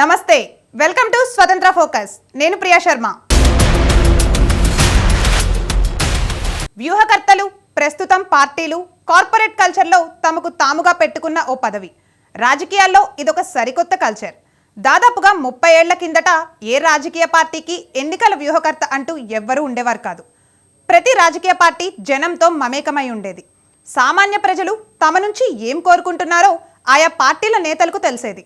నమస్తే welcome to స్వతంత్ర focus. నేను ప్రియా శర్మ. వ్యూహకర్తలు ప్రస్తుతం పార్టీలు కార్పొరేట్ కల్చర్లో తమకు తాముగా పెట్టుకున్న ఓ పదవి. రాజకీయాల్లో ఇదొక సరికొత్త కల్చర్. దాదాపుగా ముప్పై ఏళ్ళ కిందట ఏ రాజకీయ పార్టీకి ఎన్నికల వ్యూహకర్త అంటూ ఎవ్వరూ ఉండేవారు కాదు. ప్రతి రాజకీయ పార్టీ జనంతో మమేకమై ఉండేది. సామాన్య ప్రజలు తమ నుంచి ఏం కోరుకుంటున్నారో ఆయా పార్టీల నేతలకు తెలిసేది.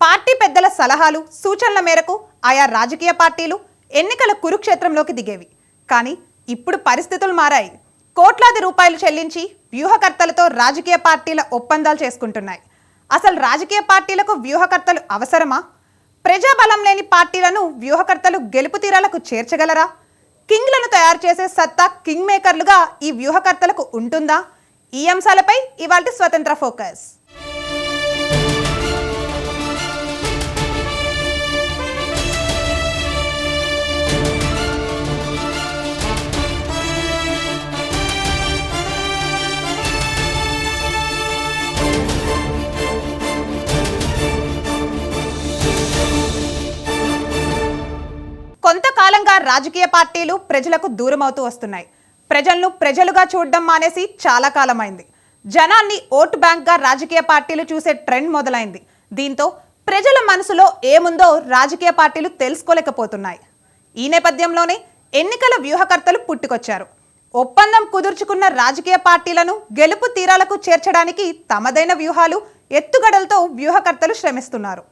పార్టీ పెద్దల సలహాలు సూచనల మేరకు ఆయా రాజకీయ పార్టీలు ఎన్నికల కురుక్షేత్రంలోకి దిగేవి. కానీ ఇప్పుడు పరిస్థితులు మారాయి. కోట్లాది రూపాయలు చెల్లించి వ్యూహకర్తలతో రాజకీయ పార్టీల ఒప్పందాలు చేసుకుంటున్నాయి. అసలు రాజకీయ పార్టీలకు వ్యూహకర్తలు అవసరమా? ప్రజాబలం లేని పార్టీలను వ్యూహకర్తలు గెలుపు తీరాలకు చేర్చగలరా? కింగ్లను తయారు చేసే సత్తా కింగ్ మేకర్లుగా ఈ వ్యూహకర్తలకు ఉంటుందా? ఈ అంశాలపై ఇవాళ స్వతంత్ర ఫోకస్. కాలంగా రాజకీయ పార్టీలు ప్రజలకు దూరం అవుతూ వస్తున్నాయి. ప్రజలను ప్రజలుగా చూడడం మానేసి చాలా కాలమైంది. జనాన్ని ఓటు బ్యాంక్గా రాజకీయ పార్టీలు చూసే ట్రెండ్ మొదలైంది. దీంతో ప్రజల మనసులో ఏముందో రాజకీయ పార్టీలు తెలుసుకోలేకపోతున్నాయి. ఈ నేపథ్యంలోనే ఎన్నికల వ్యూహకర్తలు పుట్టుకొచ్చారు. ఒప్పందం కుదుర్చుకున్న రాజకీయ పార్టీలను గెలుపు తీరాలకు చేర్చడానికి తమదైన వ్యూహాలు ఎత్తుగడలతో వ్యూహకర్తలు శ్రమిస్తున్నారు.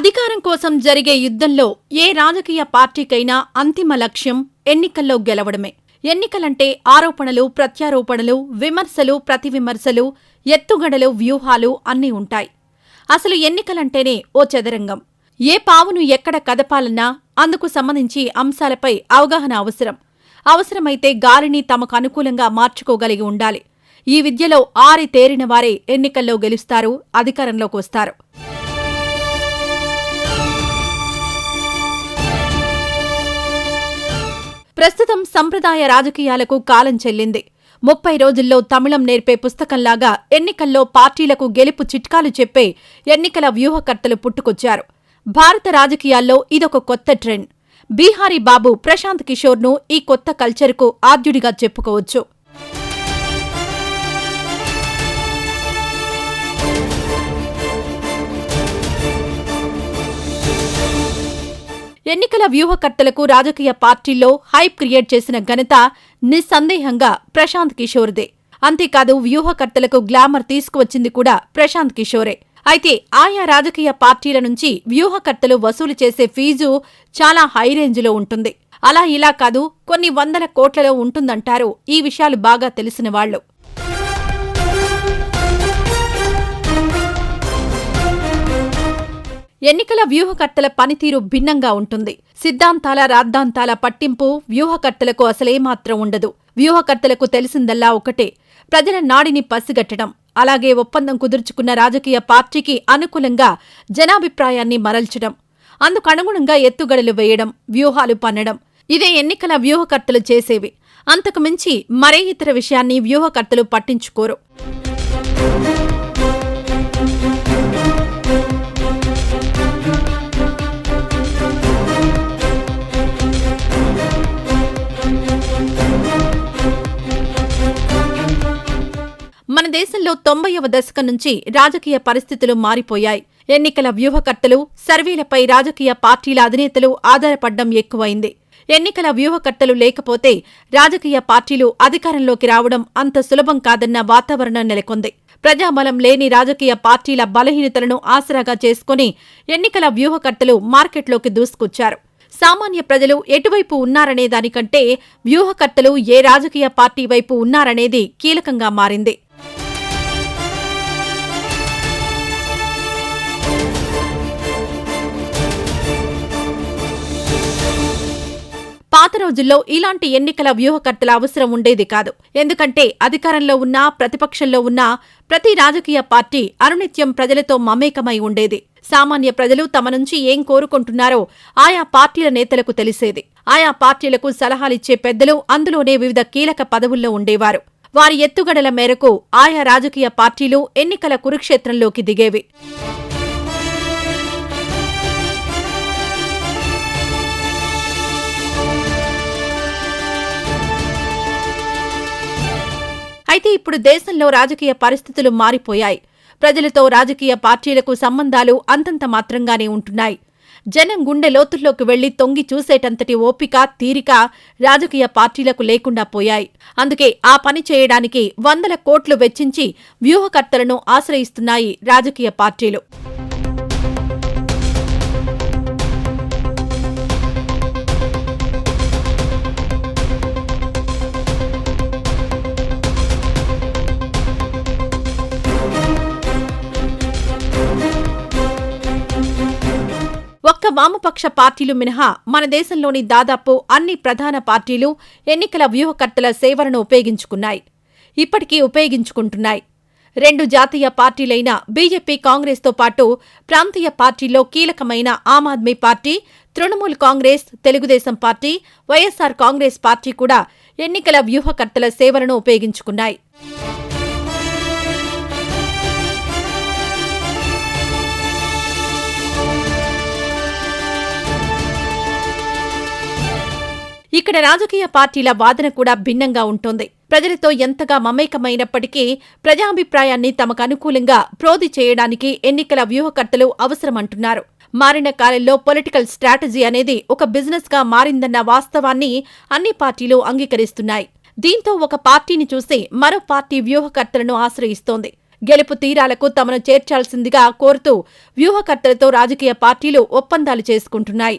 అధికారం కోసం జరిగే యుద్ధంలో ఏ రాజకీయ పార్టీకైనా అంతిమ లక్ష్యం ఎన్నికల్లో గెలవడమే. ఎన్నికలంటే ఆరోపణలు ప్రత్యారోపణలు విమర్శలు ప్రతివిమర్శలు ఎత్తుగడలు వ్యూహాలు అన్నీ ఉంటాయి. అసలు ఎన్నికలంటేనే ఓ చదరంగం. ఏ పావును ఎక్కడ కదపాలన్నా అందుకు సంబంధించి అంశాలపై అవగాహన అవసరం. అవసరమైతే గాలిని తమకు అనుకూలంగా మార్చుకోగలిగి ఉండాలి. ఈ విద్యలో ఆరి తేరిన వారే ఎన్నికల్లో గెలుస్తారు అధికారంలోకి వస్తారు. ప్రస్తుతం సంప్రదాయ రాజకీయాలకు కాలం చెల్లింది. ముప్పై రోజుల్లో తమిళం నేర్పే పుస్తకంలాగా ఎన్నికల్లో పార్టీలకు గెలుపు చిట్కాలు చెప్పే ఎన్నికల వ్యూహకర్తలు పుట్టుకొచ్చారు. భారత రాజకీయాల్లో ఇదొక కొత్త ట్రెండ్. బీహారీ బాబు ప్రశాంత్ కిషోర్ను ఈ కొత్త కల్చర్కు ఆద్యుడిగా చెప్పుకోవచ్చు. ఎన్నికల వ్యూహకర్తలకు రాజకీయ పార్టీల్లో హైప్ క్రియేట్ చేసిన ఘనత నిస్సందేహంగా ప్రశాంత్ కిషోర్దే. అంతేకాదు వ్యూహకర్తలకు గ్లామర్ తీసుకువచ్చింది కూడా ప్రశాంత్ కిషోరే. అయితే ఆయా రాజకీయ పార్టీల నుంచి వ్యూహకర్తలు వసూలు చేసే ఫీజు చాలా హై రేంజ్లో ఉంటుంది. అలా ఇలా కాదు కొన్ని వందల కోట్లలో ఉంటుందంటారు ఈ విషయాలు బాగా తెలిసిన వాళ్ళు ఎన్నికల వ్యూహకర్తల పనితీరు భిన్నంగా ఉంటుంది. సిద్ధాంతాల రాద్ధాంతాల పట్టింపు వ్యూహకర్తలకు అసలేమాత్రం ఉండదు. వ్యూహకర్తలకు తెలిసిందల్లా ఒకటే ప్రజల నాడిని పసిగట్టడం. అలాగే ఒప్పందం కుదుర్చుకున్న రాజకీయ పార్టీకి అనుకూలంగా జనాభిప్రాయాన్ని మరల్చడం. అందుకనుగుణంగా ఎత్తుగడలు వేయడం వ్యూహాలు పన్నడం ఇదే ఎన్నికల వ్యూహకర్తలు చేసేవి. అంతకుమించి మరే ఇతర విషయాన్ని వ్యూహకర్తలు పట్టించుకోరు. మన దేశంలో తొంభైవ దశకం నుంచి రాజకీయ పరిస్థితులు మారిపోయాయి. ఎన్నికల వ్యూహకర్తలు సర్వేలపై రాజకీయ పార్టీల అధినేతలు ఆధారపడ్డం ఎక్కువైంది. ఎన్నికల వ్యూహకర్తలు లేకపోతే రాజకీయ పార్టీలు అధికారంలోకి రావడం అంత సులభం కాదన్న వాతావరణం నెలకొంది. ప్రజాబలం లేని రాజకీయ పార్టీల బలహీనతలను ఆసరాగా చేసుకుని ఎన్నికల వ్యూహకర్తలు మార్కెట్లోకి దూసుకొచ్చారు. సామాన్య ప్రజలు ఎటువైపు ఉన్నారనే దానికంటే వ్యూహకర్తలు ఏ రాజకీయ పార్టీ వైపు ఉన్నారనేది కీలకంగా మారింది. పాత రోజుల్లో ఇలాంటి ఎన్నికల వ్యూహకర్తల అవసరం ఉండేది కాదు. ఎందుకంటే అధికారంలో ఉన్నా ప్రతిపక్షంలో ఉన్నా ప్రతి రాజకీయ పార్టీ అరునిత్యం ప్రజలతో మమేకమై ఉండేది. సామాన్య ప్రజలు తమ నుంచి ఏం కోరుకుంటున్నారో ఆయా పార్టీల నేతలకు తెలిసేది. ఆయా పార్టీలకు సలహాలిచ్చే పెద్దలు అందులోనే వివిధ కీలక పదవుల్లో ఉండేవారు. వారి ఎత్తుగడల మేరకు ఆయా రాజకీయ పార్టీలు ఎన్నికల కురుక్షేత్రంలోకి దిగేవి. అయితే ఇప్పుడు దేశంలో రాజకీయ పరిస్థితులు మారిపోయాయి. ప్రజలతో రాజకీయ పార్టీలకు సంబంధాలు అంతంత మాత్రంగానే ఉంటున్నాయి. జనం గుండె లోతుల్లోకి వెళ్ళి తొంగి చూసేటంతటి ఓపిక తీరిక రాజకీయ పార్టీలకు లేకుండా పోయాయి. అందుకే ఆ పని చేయడానికి వందల కోట్లు వెచ్చించి వ్యూహకర్తలను ఆశ్రయిస్తున్నాయి రాజకీయ పార్టీలు. వామపక్ష పార్టీలు మినహా మన దేశంలోని దాదాపు అన్ని ప్రధాన పార్టీలు ఎన్నికల వ్యూహకర్తల సేవలను ఉపయోగించుకున్నాయి. ఇప్పటికీ ఉపయోగించుకుంటున్నాయి. రెండు జాతీయ పార్టీలైన బీజేపీ కాంగ్రెస్తో పాటు ప్రాంతీయ పార్టీల్లో కీలకమైన Aam Aadmi party Trinamool Congress Telugu Desam party YSR Congress party కూడా ఎన్నికల వ్యూహకర్తల సేవలను ఉపయోగించుకున్నాయి. ఇక్కడ రాజకీయ పార్టీల వాదన కూడా భిన్నంగా ఉంటుంది. ప్రజలతో ఎంతగా మమేకమైనప్పటికీ ప్రజాభిప్రాయాన్ని తమకు అనుకూలంగా ప్రోధి చేయడానికి ఎన్నికల వ్యూహకర్తలు అవసరమంటున్నారు. మారిన కాలంలో పొలిటికల్ స్ట్రాటజీ అనేది ఒక బిజినెస్గా మారిందన్న వాస్తవాన్ని అన్ని పార్టీలు అంగీకరిస్తున్నాయి. దీంతో ఒక పార్టీని చూసి మరో పార్టీ వ్యూహకర్తలను ఆశ్రయిస్తోంది. గెలుపు తీరాలకు తమను చేర్చాల్సిందిగా కోరుతూ వ్యూహకర్తలతో రాజకీయ పార్టీలు ఒప్పందాలు చేసుకుంటున్నాయి.